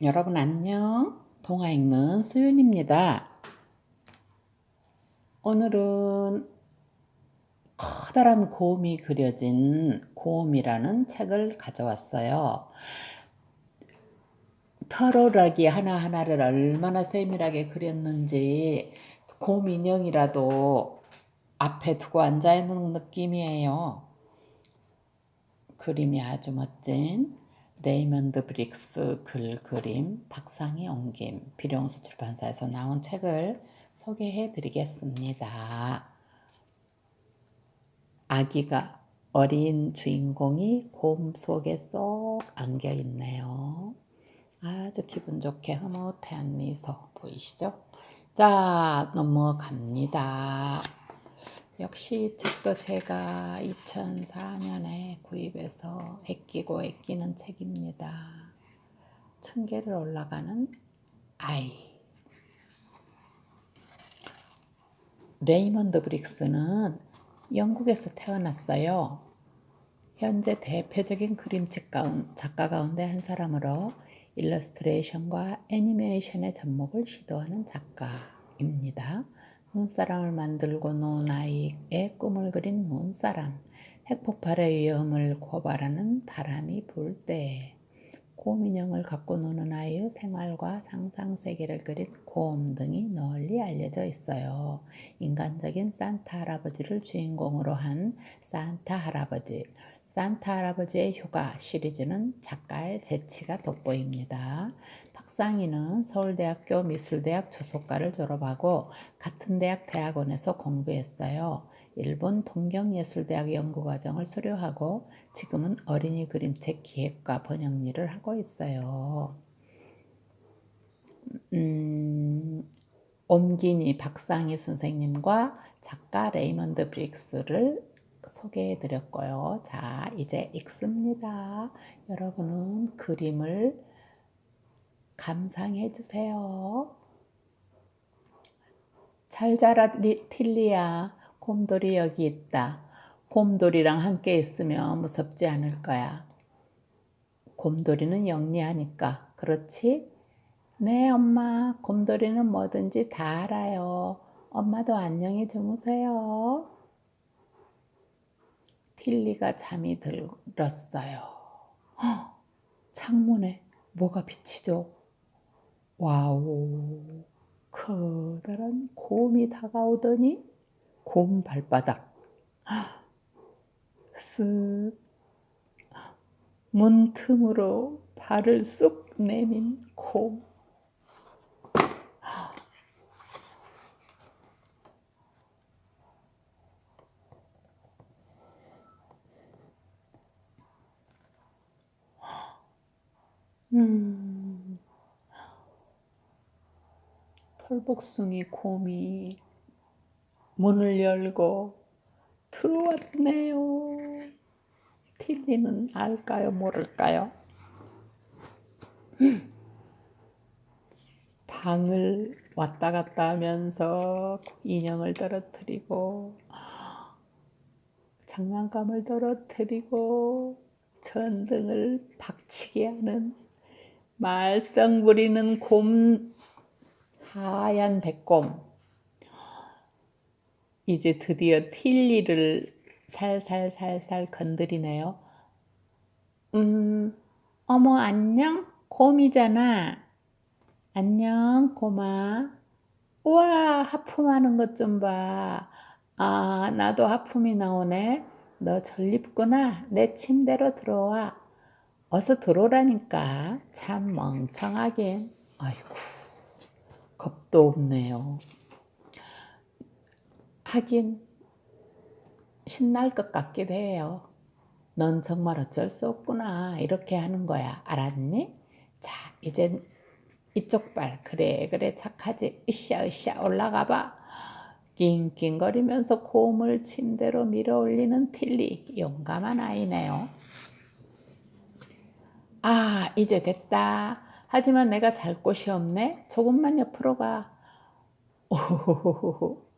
여러분 안녕. 동화 읽는 수윤입니다. 오늘은 커다란 곰이 그려진 곰이라는 책을 가져왔어요. 털오라기 하나하나를 얼마나 세밀하게 그렸는지 곰 인형이라도 앞에 두고 앉아 있는 느낌이에요. 그림이 아주 멋진 레이먼드 브릭스 글 그림 박상희 옮김 비룡수 출판사에서 나온 책을 소개해 드리겠습니다. 아기가 어린 주인공이 곰 속에 쏙 안겨 있네요. 아주 기분 좋게 흐뭇한 미소 보이시죠? 자, 넘어갑니다. 역시 책도 제가 2004년에 구입해서 애끼고 애끼는 책입니다. 천 개를 올라가는 아이. 레이먼드 브릭스는 영국에서 태어났어요. 현재 대표적인 그림책 가운, 작가 가운데 한 사람으로 일러스트레이션과 애니메이션의 접목을 시도하는 작가입니다. 눈사람을 만들고 노은 아이의 꿈을 그린 눈사람, 핵폭발의 위험을 고발하는 바람이 불 때, 곰인형을 갖고 노는 아이의 생활과 상상 세계를 그린 곰 등이 널리 알려져 있어요. 인간적인 산타 할아버지를 주인공으로 한 산타 할아버지, 산타 할아버지의 휴가 시리즈는 작가의 재치가 돋보입니다. 박상희는 서울대학교 미술대학 조속과를 졸업하고 같은 대학 대학원에서 공부했어요. 일본 동경예술대학 연구과정을 수료하고 지금은 어린이 그림책 기획과 번역 일을 하고 있어요. 음, 옴기니 박상희 선생님과 작가 레이먼드 브릭스를 소개해 드렸고요. 자, 이제 읽습니다. 여러분은 그림을 감상해 주세요. 잘 자라 틸리야. 곰돌이 여기 있다. 곰돌이랑 함께 있으면 무섭지 않을 거야. 곰돌이는 영리하니까. 그렇지? 네, 엄마. 곰돌이는 뭐든지 다 알아요. 엄마도 안녕히 주무세요. 틸리가 잠이 들었어요. 헉, 창문에 뭐가 비치죠? 와우, 커다란 곰이 다가오더니 곰 발바닥 쓱 문틈으로 발을 쑥 내민 곰. 음, 털복숭이 곰이 문을 열고 들어왔네요. 틸리는 알까요, 모를까요? 방을 왔다 갔다 하면서 인형을 떨어뜨리고 장난감을 떨어뜨리고 전등을 박치게 하는 말썽 부리는 곰 하얀 백곰 이제 드디어 틸리를 살살살살 건드리네요. 음, 어머, 안녕? 곰이잖아. 안녕, 곰아. 우와, 하품하는 것 좀 봐. 아, 나도 하품이 나오네. 너 전립구나. 내 침대로 들어와. 어서 들어오라니까. 참 멍청하긴. 아이고, 겁도 없네요. 하긴 신날 것 같기도 해요. 넌 정말 어쩔 수 없구나. 이렇게 하는 거야. 알았니? 자, 이제 이쪽 발. 그래, 그래, 착하지. 으쌰, 으쌰, 올라가 봐. 낑낑거리면서 곰을 침대로 밀어 올리는 틸리. 용감한 아이네요. 아, 이제 됐다. 하지만 내가 잘 곳이 없네. 조금만 옆으로 가. 오호호호호.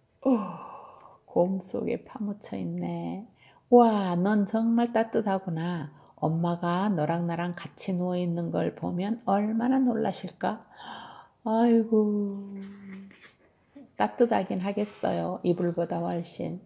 곰 속에 파묻혀 있네. 와, 넌 정말 따뜻하구나. 엄마가 너랑 나랑 같이 누워 있는 걸 보면 얼마나 놀라실까? 아이고, 따뜻하긴 하겠어요. 이불보다 훨씬.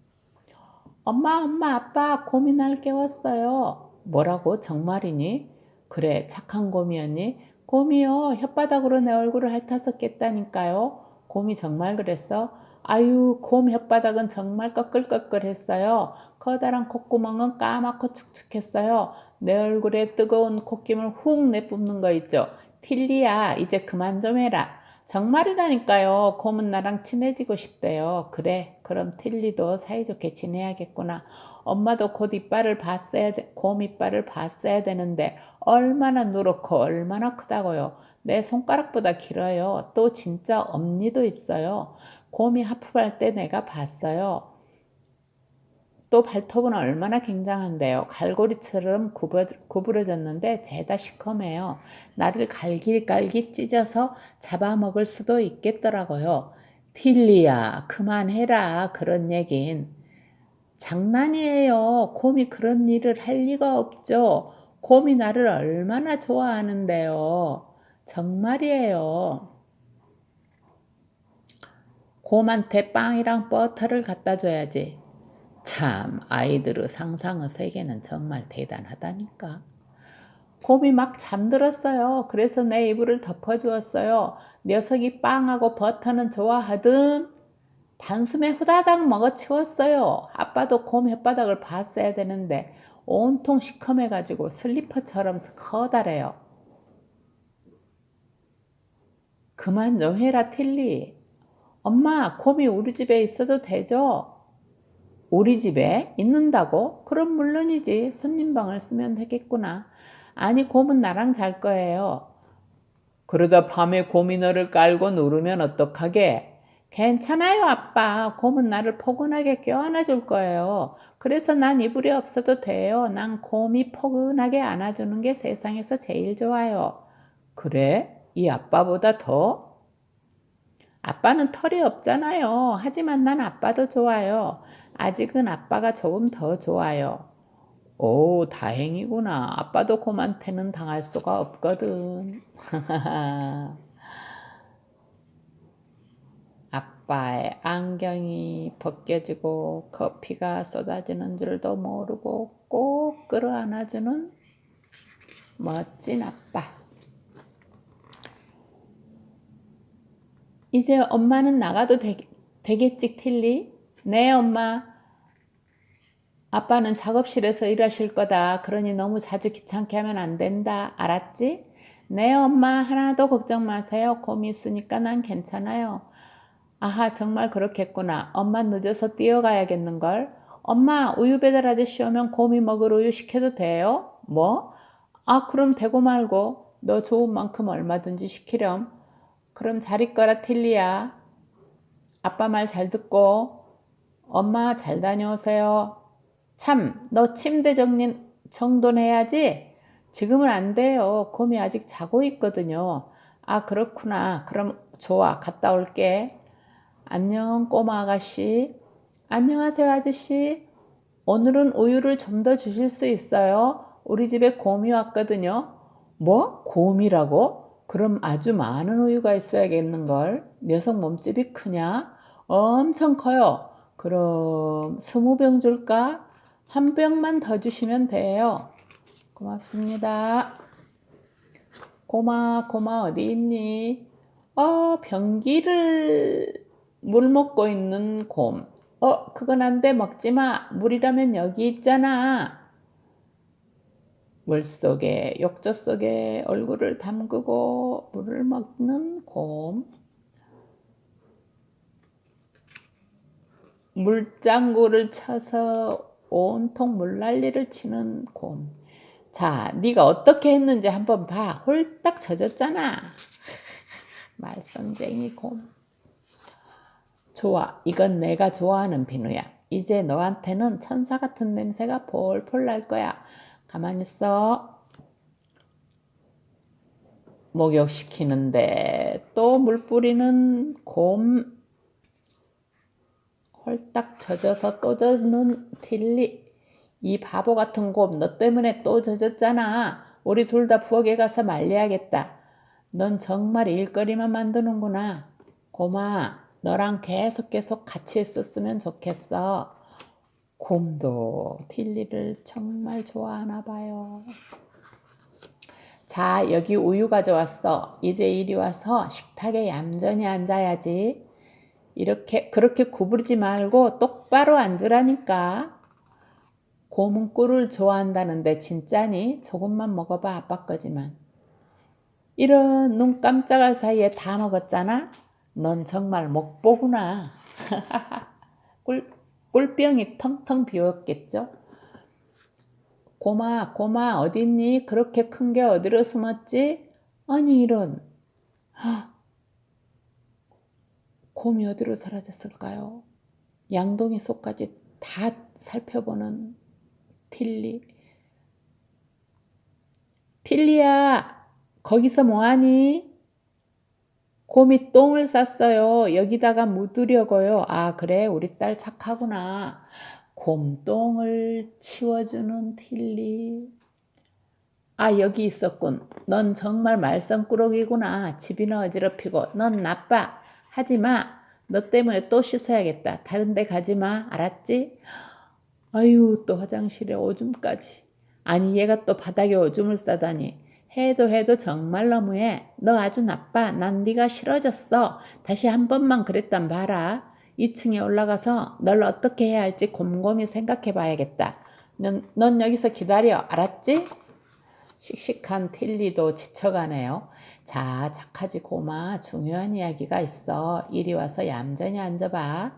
엄마, 엄마, 아빠, 곰이 날 깨웠어요. 뭐라고? 정말이니? 그래, 착한 곰이었니? 곰이요, 혓바닥으로 내 얼굴을 핥아서 깼다니까요. 곰이 정말 그랬어? 아유, 곰 혓바닥은 정말 꺼끌꺼끌했어요. 커다란 콧구멍은 까맣고 축축했어요. 내 얼굴에 뜨거운 콧김을 훅 내뿜는 거 있죠. 틸리야, 이제 그만 좀 해라. 정말이라니까요. 곰은 나랑 친해지고 싶대요. 그래, 그럼 틸리도 사이좋게 지내야겠구나. 엄마도 곧 이빨을 봤어야 돼, 곰 이빨을 봤어야 되는데 얼마나 누렇고 얼마나 크다고요. 내 손가락보다 길어요. 또 진짜 엄니도 있어요. 곰이 하품할 때 내가 봤어요. 또 발톱은 얼마나 굉장한데요. 갈고리처럼 구부, 구부러졌는데 죄다 시커매요. 나를 갈기갈기 찢어서 잡아먹을 수도 있겠더라고요. 틸리야, 그만해라. 그런 얘긴. 장난이에요. 곰이 그런 일을 할 리가 없죠. 곰이 나를 얼마나 좋아하는데요. 정말이에요. 곰한테 빵이랑 버터를 갖다 줘야지. 참, 아이들의 상상의 세계는 정말 대단하다니까. 곰이 막 잠들었어요. 그래서 내 이불을 덮어주었어요. 녀석이 빵하고 버터는 좋아하든 단숨에 후다닥 먹어치웠어요. 아빠도 곰 혓바닥을 봤어야 되는데 온통 시커매가지고 슬리퍼처럼 커다래요. 그만 좀 해라 틸리. 엄마 곰이 우리 집에 있어도 되죠? 우리 집에 있는다고? 그럼 물론이지. 손님 방을 쓰면 되겠구나. 아니, 곰은 나랑 잘 거예요. 그러다 밤에 곰이 너를 깔고 누르면 어떡하게? 괜찮아요, 아빠. 곰은 나를 포근하게 껴안아 줄 거예요. 그래서 난 이불이 없어도 돼요. 난 곰이 포근하게 안아주는 게 세상에서 제일 좋아요. 그래? 이 아빠보다 더? 아빠는 털이 없잖아요. 하지만 난 아빠도 좋아요. 아직은 아빠가 조금 더 좋아요. 오, 다행이구나. 아빠도 곰한테는 당할 수가 없거든. 아빠의 안경이 벗겨지고 커피가 쏟아지는 줄도 모르고 꼭 끌어안아주는 멋진 아빠. 이제 엄마는 나가도 되, 되겠지, 틸리? 네, 엄마. 아빠는 작업실에서 일하실 거다. 그러니 너무 자주 귀찮게 하면 안 된다. 알았지? 네, 엄마. 하나도 걱정 마세요. 곰이 있으니까 난 괜찮아요. 아하, 정말 그렇겠구나. 엄마 늦어서 뛰어가야겠는걸. 엄마, 우유 배달 아저씨 오면 곰이 먹을 우유 시켜도 돼요? 뭐? 아, 그럼 되고 말고. 너 좋은 만큼 얼마든지 시키렴. 그럼 잘 있거라, 틸리야. 아빠 말 잘 듣고. 엄마 잘 다녀오세요. 참, 너 침대 정리, 정돈해야지. 지금은 안 돼요. 곰이 아직 자고 있거든요. 아, 그렇구나. 그럼 좋아. 갔다 올게. 안녕, 꼬마 아가씨. 안녕하세요, 아저씨. 오늘은 우유를 좀 더 주실 수 있어요? 우리 집에 곰이 왔거든요. 뭐? 곰이라고? 그럼 아주 많은 우유가 있어야겠는걸. 녀석 몸집이 크냐? 엄청 커요. 그럼 스무 병 줄까? 한 병만 더 주시면 돼요. 고맙습니다. 고마, 고마, 어디 있니? 어, 변기를 물 먹고 있는 곰. 어, 그건 안 돼. 먹지 마. 물이라면 여기 있잖아. 물 속에, 욕조 속에 얼굴을 담그고 물을 먹는 곰. 물장구를 쳐서 온통 물난리를 치는 곰. 자, 네가 어떻게 했는지 한번 봐. 홀딱 젖었잖아. 말썽쟁이 곰. 좋아. 이건 내가 좋아하는 비누야. 이제 너한테는 천사 같은 냄새가 폴폴 날 거야. 가만히 있어. 목욕시키는데 또 물 뿌리는 곰. 홀딱 젖어서 또 젖는 딜리. 이 바보 같은 곰 너 때문에 또 젖었잖아. 우리 둘 다 부엌에 가서 말려야겠다. 넌 정말 일거리만 만드는구나. 곰아, 너랑 계속 계속 같이 있었으면 좋겠어. 곰도 틸리를 정말 좋아하나 봐요. 자, 여기 우유 가져왔어. 이제 이리 와서 식탁에 얌전히 앉아야지. 이렇게, 그렇게 구부리지 말고 똑바로 앉으라니까. 곰은 꿀을 좋아한다는데 진짜니? 조금만 먹어봐, 아빠 거지만. 이런 눈 깜짝할 사이에 다 먹었잖아? 넌 정말 목보구나. 꿀, 꿀병이 텅텅 비었겠죠? 고마, 고마, 어딨니? 그렇게 큰 게 어디로 숨었지? 아니, 이런. 헉, 곰이 어디로 사라졌을까요? 양동이 속까지 다 살펴보는 틸리. 틸리야, 거기서 뭐하니? 곰이 똥을 쌌어요. 여기다가 묻으려고요. 아, 그래. 우리 딸 착하구나. 곰똥을 치워주는 틸리. 아, 여기 있었군. 넌 정말 말썽꾸러기구나. 집이나 어지럽히고. 넌 나빠. 하지 마. 너 때문에 또 씻어야겠다. 다른 데 가지 마. 알았지? 아유, 또 화장실에 오줌까지. 아니, 얘가 또 바닥에 오줌을 싸다니. 해도 해도 정말 너무해. 너 아주 나빠. 난 네가 싫어졌어. 다시 한 번만 그랬단 봐라. 2층에 올라가서 널 어떻게 해야 할지 곰곰이 생각해 봐야겠다. 넌, 넌 여기서 기다려. 알았지? 씩씩한 틸리도 지쳐가네요. 자, 착하지 고마. 중요한 이야기가 있어. 이리 와서 얌전히 앉아봐.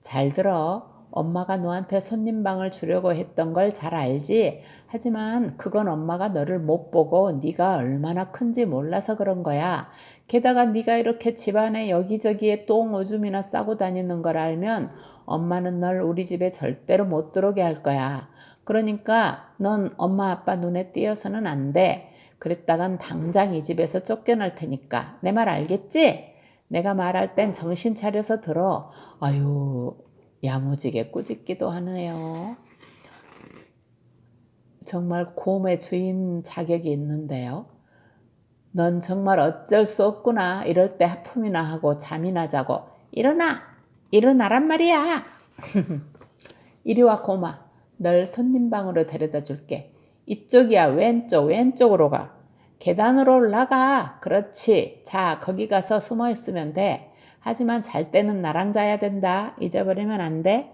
잘 들어. 엄마가 너한테 손님방을 주려고 했던 걸 잘 알지? 하지만 그건 엄마가 너를 못 보고 네가 얼마나 큰지 몰라서 그런 거야. 게다가 네가 이렇게 집안에 여기저기에 똥 오줌이나 싸고 다니는 걸 알면 엄마는 널 우리 집에 절대로 못 들어오게 할 거야. 그러니까 넌 엄마 아빠 눈에 띄어서는 안 돼. 그랬다간 당장 이 집에서 쫓겨날 테니까. 내 말 알겠지? 내가 말할 땐 정신 차려서 들어. 아유, 야무지게 꾸짖기도 하네요. 정말 곰의 주인 자격이 있는데요. 넌 정말 어쩔 수 없구나. 이럴 때 하품이나 하고 잠이나 자고. 일어나! 일어나란 말이야! 이리 와, 곰아. 널 손님 방으로 데려다 줄게. 이쪽이야, 왼쪽, 왼쪽으로 가. 계단으로 올라가. 그렇지. 자, 거기 가서 숨어 있으면 돼. 하지만 잘 때는 나랑 자야 된다. 잊어버리면 안 돼.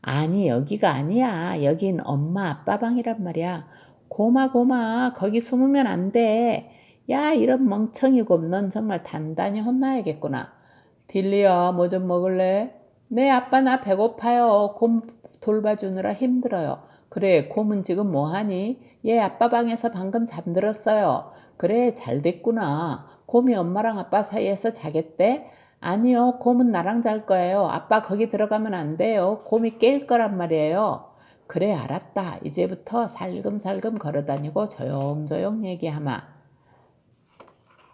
아니, 여기가 아니야. 여긴 엄마 아빠 방이란 말이야. 고마, 고마. 거기 숨으면 안 돼. 야, 이런 멍청이 곰. 넌 정말 단단히 혼나야겠구나. 딜리야, 뭐 좀 먹을래? 네, 아빠 나 배고파요. 곰 돌봐주느라 힘들어요. 그래, 곰은 지금 뭐하니? 얘 아빠 방에서 방금 잠들었어요. 그래, 잘 됐구나. 곰이 엄마랑 아빠 사이에서 자겠대? 아니요, 곰은 나랑 잘 거예요. 아빠 거기 들어가면 안 돼요. 곰이 깰 거란 말이에요. 그래, 알았다. 이제부터 살금살금 걸어 다니고 조용조용 얘기하마.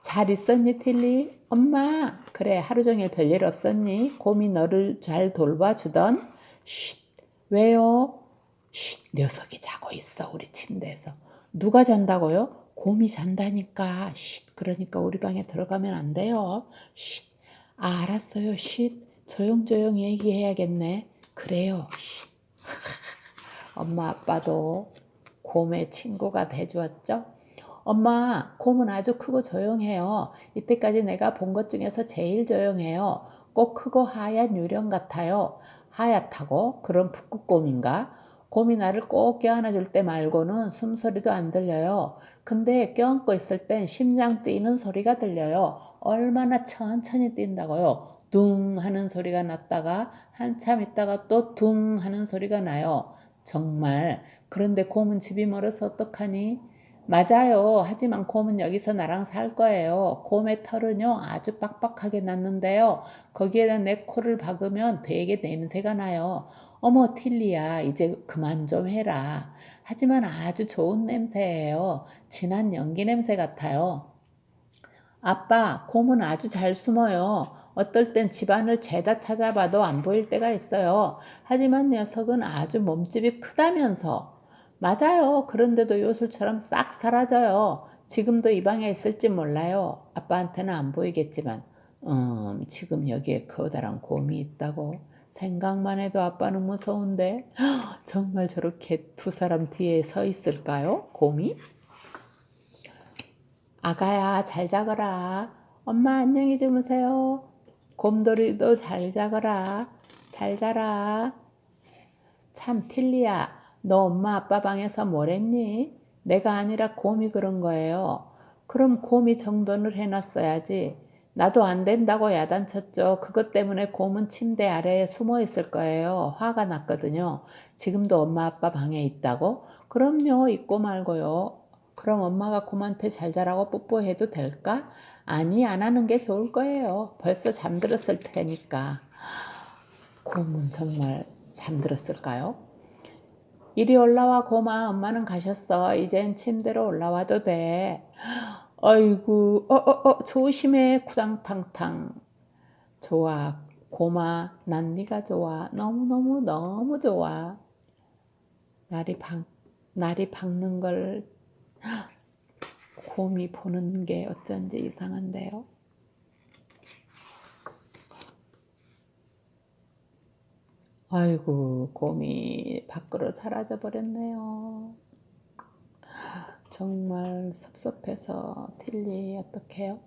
잘 있었니, 틸리? 엄마, 그래, 하루 종일 별일 없었니? 곰이 너를 잘 돌봐주던? 쉿, 왜요? 쉿, 녀석이 자고 있어, 우리 침대에서. 누가 잔다고요? 곰이 잔다니까. 쉿, 그러니까 우리 방에 들어가면 안 돼요. 쉿, 아, 알았어요. 쉿, 조용조용 얘기해야겠네. 그래요. 쉿. 엄마, 아빠도 곰의 친구가 돼주었죠? 엄마, 곰은 아주 크고 조용해요. 이때까지 내가 본 것 중에서 제일 조용해요. 꼭 크고 하얀 유령 같아요. 하얗다고? 그런 북극곰인가? 곰이 나를 꼭 껴안아줄 때 말고는 숨소리도 안 들려요. 근데 껴안고 있을 땐 심장 뛰는 소리가 들려요. 얼마나 천천히 뛴다고요. 둥 하는 소리가 났다가 한참 있다가 또 둥 하는 소리가 나요. 정말. 그런데 곰은 집이 멀어서 어떡하니? 맞아요. 하지만 곰은 여기서 나랑 살 거예요. 곰의 털은요, 아주 빡빡하게 났는데요. 거기에다 내 코를 박으면 되게 냄새가 나요. 어머, 틸리야, 이제 그만 좀 해라. 하지만 아주 좋은 냄새예요. 진한 연기 냄새 같아요. 아빠, 곰은 아주 잘 숨어요. 어떨 땐 집안을 죄다 찾아봐도 안 보일 때가 있어요. 하지만 녀석은 아주 몸집이 크다면서. 맞아요. 그런데도 요술처럼 싹 사라져요. 지금도 이 방에 있을지 몰라요. 아빠한테는 안 보이겠지만. 음, 지금 여기에 커다란 곰이 있다고. 생각만 해도 아빠는 무서운데. 정말 저렇게 두 사람 뒤에 서 있을까요? 곰이? 아가야, 잘 자거라. 엄마 안녕히 주무세요. 곰돌이도 잘 자거라. 잘 자라. 참, 틸리야. 너 엄마 아빠 방에서 뭘 했니? 내가 아니라 곰이 그런 거예요. 그럼 곰이 정돈을 해놨어야지. 나도 안 된다고 야단쳤죠. 그것 때문에 곰은 침대 아래에 숨어 있을 거예요. 화가 났거든요. 지금도 엄마 아빠 방에 있다고? 그럼요. 있고 말고요. 그럼 엄마가 곰한테 잘 자라고 뽀뽀해도 될까? 아니, 안 하는 게 좋을 거예요. 벌써 잠들었을 테니까. 곰은 정말 잠들었을까요? 이리 올라와, 곰아. 엄마는 가셨어. 이젠 침대로 올라와도 돼. 아이고, 어, 어, 어, 조심해. 쿠당탕탕. 좋아. 곰아, 난 네가 좋아. 너무너무 너무 좋아. 날이 박, 날이 박는 걸 곰이 보는 게 어쩐지 이상한데요. 아이고, 곰이 밖으로 사라져 버렸네요. 정말 섭섭해서 딜리 어떡해요?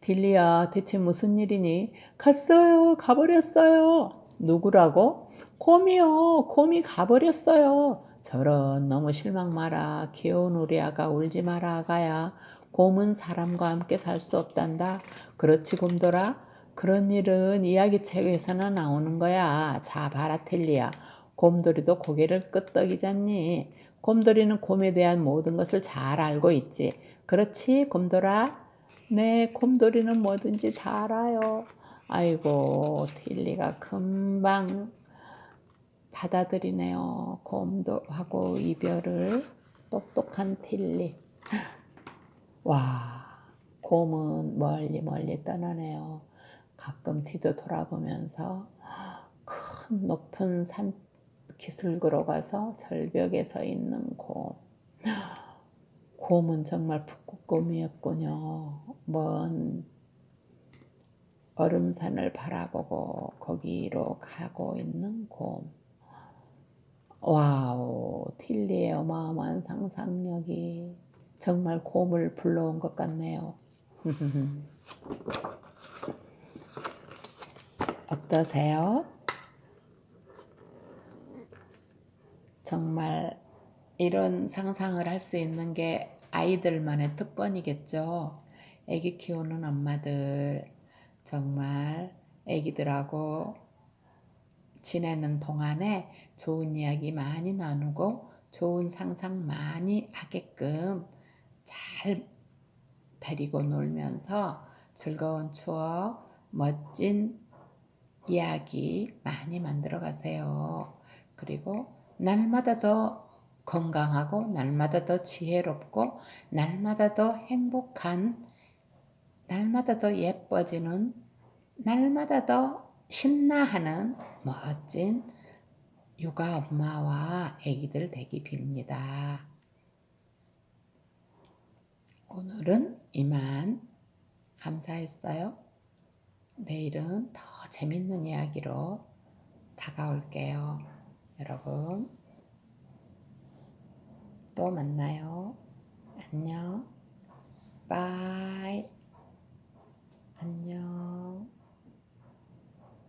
딜리야, 대체 무슨 일이니? 갔어요. 가버렸어요. 누구라고? 곰이요. 곰이 가버렸어요. 저런 너무 실망 마라. 귀여운 우리 아가 울지 마라 아가야. 곰은 사람과 함께 살 수 없단다. 그렇지 곰돌아? 그런 일은 이야기책에서나 나오는 거야. 자 봐라 텔리야. 곰돌이도 고개를 끄덕이잖니. 곰돌이는 곰에 대한 모든 것을 잘 알고 있지. 그렇지 곰돌아? 네 곰돌이는 뭐든지 다 알아요. 아이고 틸리가 금방 받아들이네요. 곰도하고 이별을 똑똑한 틸리. 와, 곰은 멀리 멀리 떠나네요. 가끔 뒤도 돌아보면서 큰 높은 산 기슭으로 가서 절벽에 서 있는 곰. 곰은 정말 북극곰이었군요. 먼 얼음산을 바라보고 거기로 가고 있는 곰. 와우, 틸리의 어마어마한 상상력이 정말 곰을 불러온 것 같네요. 어떠세요? 정말 이런 상상을 할 수 있는 게 아이들만의 특권이겠죠. 아기 키우는 엄마들 정말 아기들하고 지내는 동안에 좋은 이야기 많이 나누고 좋은 상상 많이 하게끔 잘 데리고 놀면서 즐거운 추억, 멋진 이야기 많이 만들어 가세요. 그리고 날마다 더 건강하고 날마다 더 지혜롭고 날마다 더 행복한 날마다 더 예뻐지는 날마다 더 신나하는 멋진 육아 엄마와 아기들 되기 빕니다. 오늘은 이만 감사했어요. 내일은 더 재밌는 이야기로 다가올게요. 여러분, 또 만나요. 안녕. 바이. 안녕.